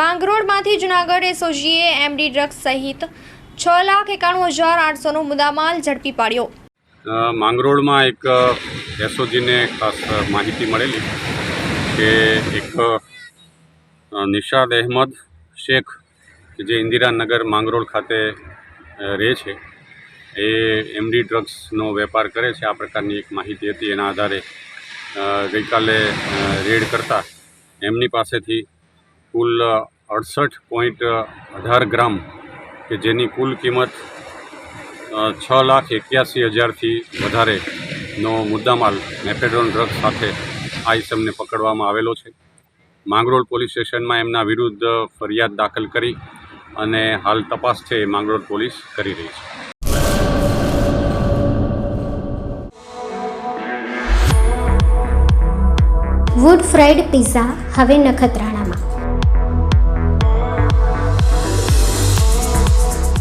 માંગરોળમાંથી જુનાગઢ એસઓજીએ MD drugs સહિત છ લાખ એકાણું હજાર આઠસોનો મુદ્દામાલ ઝડપી પાડ્યો. માંગરોળમાં એક એસઓજીને ખાસ માહિતી મળેલી કે એક નિશાદ અહેમદ શેખ જે ઇન્દિરાનગર માંગરોળ ખાતે રહે છે, એ એમડી ડ્રગ્સનો વેપાર કરે છે. આ પ્રકારની એક માહિતી હતી. એના આધારે ગઈકાલે રેડ કરતા એમની પાસેથી કુલ અડસઠ પોઈન્ટ અઢાર ગ્રામ, કે જેની કુલ કિંમત છ લાખ એક્યાસી હજારથી વધારેનો મુદ્દામાલ મેફેડ્રોન ડ્રગ સાથે આ ઇસમને પકડવામાં આવેલો છે. માંગરોળ પોલીસ સ્ટેશનમાં એમના વિરુદ્ધ ફરિયાદ દાખલ કરી અને હાલ તપાસ છે એ માંગરોળ પોલીસ કરી રહી છે. વુડ ફ્રાઈડ પિઝા હવે નખત્રાણામાં